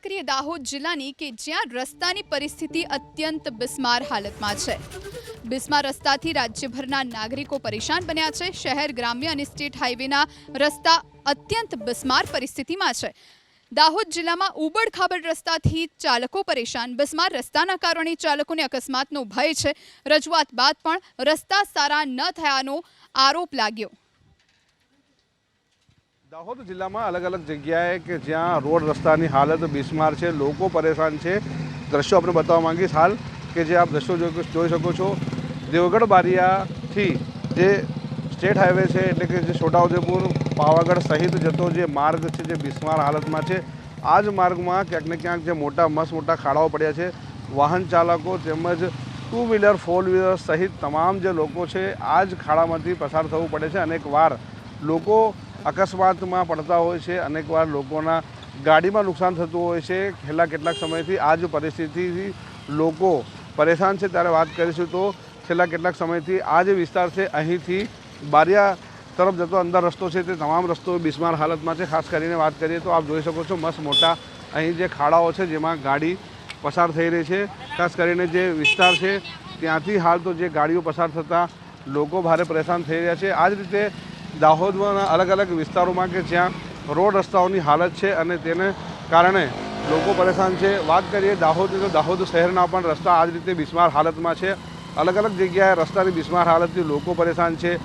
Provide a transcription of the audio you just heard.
વાત કરીએ દાહોદ જિલ્લાની કે જ્યાં રસ્તાની પરિસ્થિતિ અત્યંત બિસ્માર હાલતમાં છે. બિસ્માર રસ્તાથી રાજ્યભરના નાગરિકો પરેશાન બન્યા છે. શહેર, ગ્રામ્ય અને સ્ટેટ હાઈવેના રસ્તા અત્યંત બિસ્માર પરિસ્થિતિમાં છે. દાહોદ જિલ્લામાં ઉબડ ખાબડ રસ્તાથી ચાલકો પરેશાન. બિસ્માર રસ્તાના કારણે ચાલકોને અકસ્માતનો ભય છે. રજૂઆત બાદ પણ રસ્તા સારા ન થયાનો આરોપ લાગ્યો. દાહોદ જિલ્લામાં અલગ અલગ જગ્યાએ કે જ્યાં રોડ રસ્તાની હાલત બિસ્માર છે, લોકો પરેશાન છે. દ્રશ્યો આપણે બતાવવા માંગીશ હાલ કે જે આપ દ્રશ્યો જોઈ શકો છો. દેવગઢ બારિયાથી જે સ્ટેટ હાઈવે છે, એટલે કે જે છોટાઉદેપુર, પાવાગઢ સહિત જતો જે માર્ગ છે, જે બિસ્માર હાલતમાં છે આ જ માર્ગમાં ક્યાંક ને ક્યાંક જે મોટા, મસ્ત મોટા ખાડાઓ પડ્યા છે. વાહન ચાલકો તેમજ ટુ વ્હીલર ફોર વ્હીલર સહિત તમામ જે લોકો છે આ જ ખાડામાંથી પસાર થવું પડે છે. અનેક વાર લોકો અકસ્માતમાં પડતા હોય છે, અનેકવાર લોકોના ગાડીમાં નુકસાન થતું હોય છે. છેલ્લા કેટલાક સમયથી આ જ પરિસ્થિતિથી લોકો પરેશાન છે. ત્યારે વાત કરીશું તો છેલ્લા કેટલાક સમયથી આ જે વિસ્તાર છે, અહીંથી બારિયા તરફ જતો અંદર રસ્તો છે. તે તમામ રસ્તો બિસ્માર હાલતમાં છે. ખાસ કરીને વાત કરીએ તો આપ જોઈ શકો છો મસ્ત મોટા અહીં જે ખાડાઓ છે, જેમાં ગાડી પસાર થઈ રહી છે. ખાસ કરીને જે વિસ્તાર છે, ત્યાંથી હાલ તો જે ગાડીઓ પસાર થતાં લોકો ભારે પરેશાન થઈ રહ્યા છે. આ જ રીતે દાહોદમાં અલગ અલગ વિસ્તારોમાં કે જ્યાં રોડ રસ્તાઓની હાલત છે અને તેને કારણે લોકો પરેશાન છે. વાત કરીએ દાહોદની તો દાહોદ શહેરના પણ રસ્તા આ રીતે બિસ્માર હાલતમાં છે. અલગ અલગ જગ્યાએ રસ્તાની બિસ્માર હાલતથી લોકો પરેશાન છે.